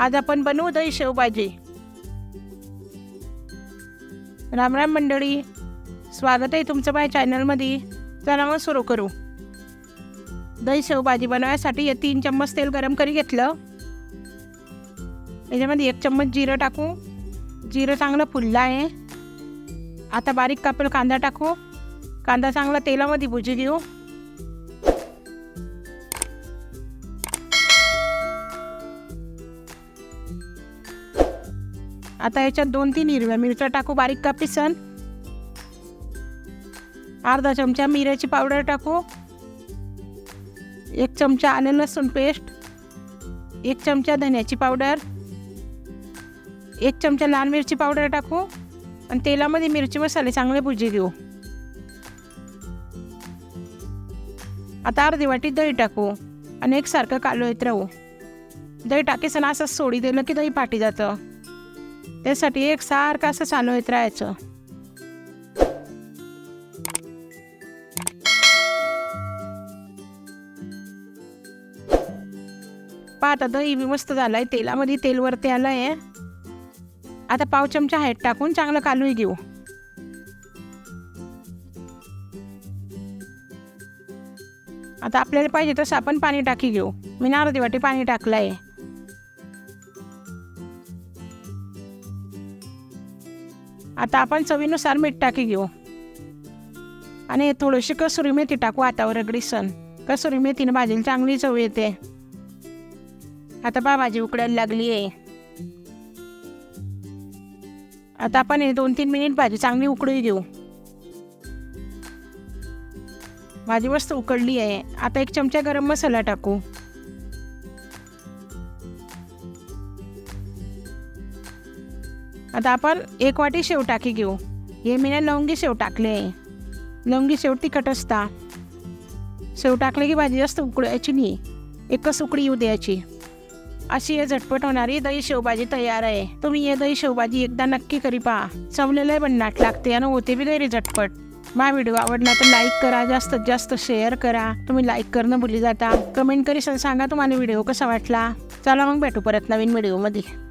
आज आपण बनवू दही शेवभाजी. राम राम मंडळी स्वागत आहे तुमचं माझ्या चॅनलमध्ये. चला मग सुरू करू. दही शेवभाजी बनवायसाठी हे तीन चम्मच तेल गरम करी घेतलं. याच्यामध्ये एक चम्मच जिरं टाकू. जिरं चांगलं फुललं आहे. आता बारीक कापेल कांदा टाकू. कांदा चांगला तेलामध्ये भुजी घेऊ. आता याच्यात दोन तीन हिरव्या मिरच्या टाकू बारीक कापीसन अर्धा चमचा मिऱ्याची पावडर टाकू. एक चमचा आले लसूण पेस्ट. एक चमचा धन्याची पावडर. एक चमचा लाल मिरची पावडर टाकू. आणि तेलामध्ये मिरची मसाले चांगले भुजी घेऊ. आता अर्धी वाटी दही टाकू आणि एकसारखं कालो येत राहू. दही टाकीसन असं सोडी दिलं की दही पाठी जातं. त्यासाठी एक सारखं असं चालू येत राहायचं. पाहता दही इवी मस्त झालाय. तेलामध्ये तेल वरती आहे आता पाव चमचा हळद टाकून चांगलं कालूही घेऊ. आता आपल्याला पाहिजे तसं आपण पाणी टाकी घेऊ. मी नारदी वाटी पाणी आहे आता आपण चवीनुसार मीठ टाकी घेऊ. आणि थोडीशी कसुरी मेथी टाकू हातावर रगडीसन कसुरी मेथीने भाजीला चांगली चव येते. आता बा भाजी उकडायला लागली आहे आता आपण हे दोन तीन मिनिट भाजी चांगली उकडून घेऊ. भाजी मस्त उकडली आहे आता एक चमचा गरम मसाला टाकू. आता आपण एक वाटी शेव टाकी घेऊ. हे मी ना लवंगी शेव टाकले. आहे लवंगी शेव तिखट असता. शेव टाकले की भाजी जास्त उकळायची नाही. एकच उकडी येऊ द्यायची. अशी हे झटपट होणारी दही शेवभाजी तयार आहे. तुम्ही हे दही शेवभाजी एकदा नक्की करी पहा. चवलेलं पण नाट लागते आणि होते बी तरी झटपट. मा व्हिडिओ आवडला तर लाईक करा जास्तीत जास्त शेअर करा. तुम्ही लाईक करणं भुली जाता. कमेंट करी सांगा तुम्हाला व्हिडिओ कसा वाटला. चला मग भेटू परत नवीन व्हिडिओमध्ये.